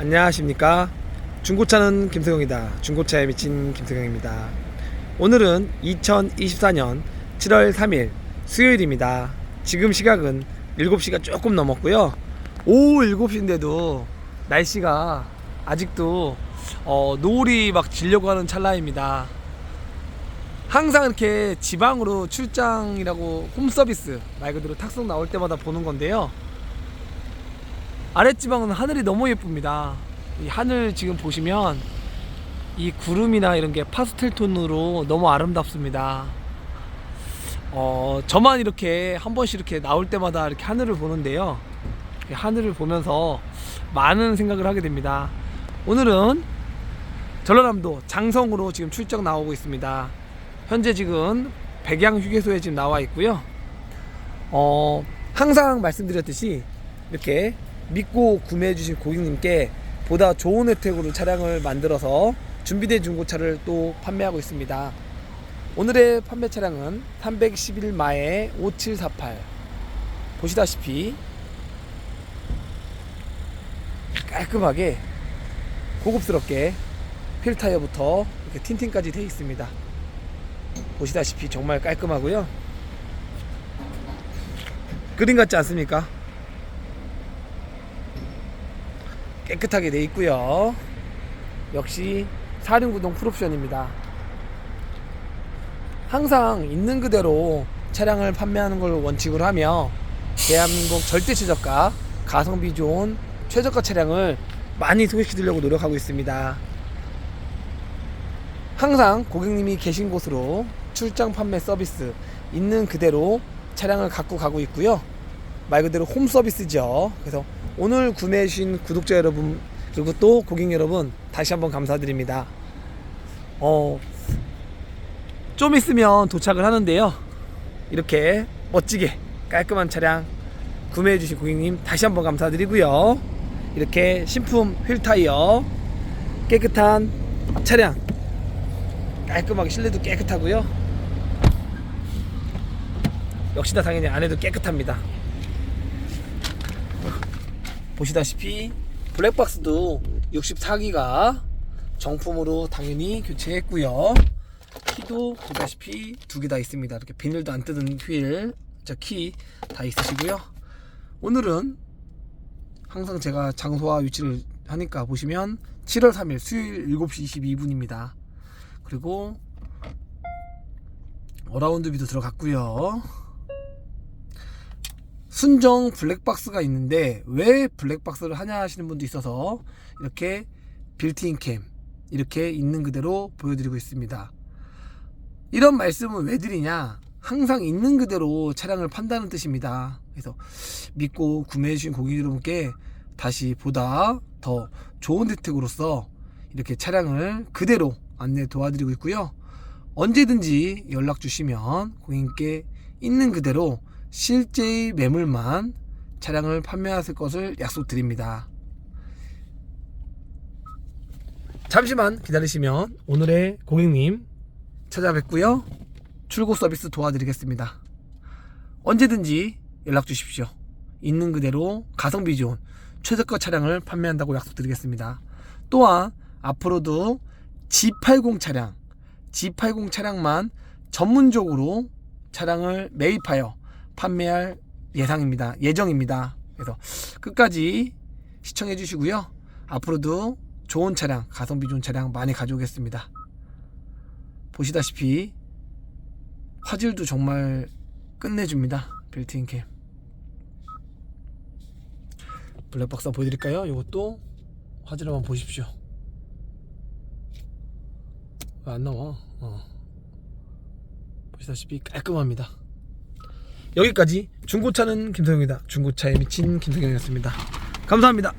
안녕하십니까? 중고차는 김승용이다. 중고차에 미친 김승용입니다. 오늘은 2024년 7월 3일 수요일입니다. 지금 시각은 7시가 조금 넘었고요. 오후 7시인데도 날씨가 아직도 어, 노을이 막 지려고 하는 찰나입니다. 항상 이렇게 지방으로 출장이라고 홈서비스 말 그대로 탁송 나올 때마다 보는 건데요 아랫지방은 하늘이 너무 예쁩니다. 이 하늘 지금 보시면 이 구름이나 이런 게 파스텔 톤으로 너무 아름답습니다. 어, 저만 이렇게 한 번씩 이렇게 나올 때마다 이렇게 하늘을 보는데요. 이 하늘을 보면서 많은 생각을 하게 됩니다. 오늘은 전라남도 장성으로 지금 출장 나오고 있습니다. 현재 지금 백양 휴게소에 지금 나와 있고요. 어, 항상 말씀드렸듯이 이렇게 믿고 구매해 주신 고객님께 보다 좋은 혜택으로 차량을 만들어서 준비된 중고차를 또 판매하고 있습니다. 오늘의 판매 차량은 311마의 5748 보시다시피 깔끔하게 고급스럽게 휠 타이어부터 이렇게 틴팅까지 되어 있습니다. 보시다시피 정말 깔끔하고요. 그림 같지 않습니까? 깨끗하게 돼 있고요. 역시 4륜구동 풀옵션입니다. 항상 있는 그대로 차량을 판매하는 걸 원칙으로 하며 대한민국 절대 최저가 가성비 좋은 최저가 차량을 많이 소개시키려고 노력하고 있습니다. 항상 고객님이 계신 곳으로 출장 판매 서비스 있는 그대로 차량을 갖고 가고 있고요. 말 그대로 홈 서비스죠. 그래서 오늘 구매해 주신 구독자 여러분 그리고 또 고객 여러분 다시 한번 감사드립니다. 어, 좀 있으면 도착을 하는데요. 이렇게 멋지게 깔끔한 차량 구매해 주신 고객님 다시 한번 감사드리고요. 이렇게 신품 휠 타이어 깨끗한 차량 깔끔하게 실내도 깨끗하고요. 역시나 당연히 안에도 깨끗합니다. 보시다시피 블랙박스도 64기가 정품으로 당연히 교체했고요. 키도 보다시피 두 개 다 있습니다. 이렇게 비닐도 안 뜯은 휠, 저키 다 있으시고요. 오늘은 항상 제가 장소와 위치를 하니까 보시면 7월 3일 수요일 7시 22분입니다. 그리고 어라운드 비도 들어갔고요. 순정 블랙박스가 있는데 왜 블랙박스를 하냐 하시는 분도 있어서 이렇게 빌트인 캠 이렇게 있는 그대로 보여드리고 있습니다. 이런 말씀을 왜 드리냐? 항상 있는 그대로 차량을 판다는 뜻입니다. 그래서 믿고 구매해 주신 고객 여러분께 다시 보다 더 좋은 혜택으로서 이렇게 차량을 그대로 안내 도와드리고 있고요. 언제든지 연락 주시면 고객님께 있는 그대로 실제의 매물만 차량을 판매하실 것을 약속드립니다. 잠시만 기다리시면 오늘의 고객님 찾아뵙고요. 출고 서비스 도와드리겠습니다. 언제든지 연락 주십시오. 있는 그대로 가성비 좋은 최저가 차량을 판매한다고 약속드리겠습니다. 또한 앞으로도 G80 차량, G80 차량만 전문적으로 차량을 매입하여 판매할 예상입니다. 예정입니다. 그래서 끝까지 시청해 주시고요. 앞으로도 좋은 차량, 가성비 좋은 차량 많이 가져오겠습니다. 보시다시피 화질도 정말 끝내줍니다. 빌트인 캠. 블랙박스 한번 보여드릴까요? 이것도 화질 한번 보십시오. 왜안 나와? 어. 보시다시피 깔끔합니다. 여기까지 중고차는 김성영이다. 중고차에 미친 김성영이었습니다. 감사합니다.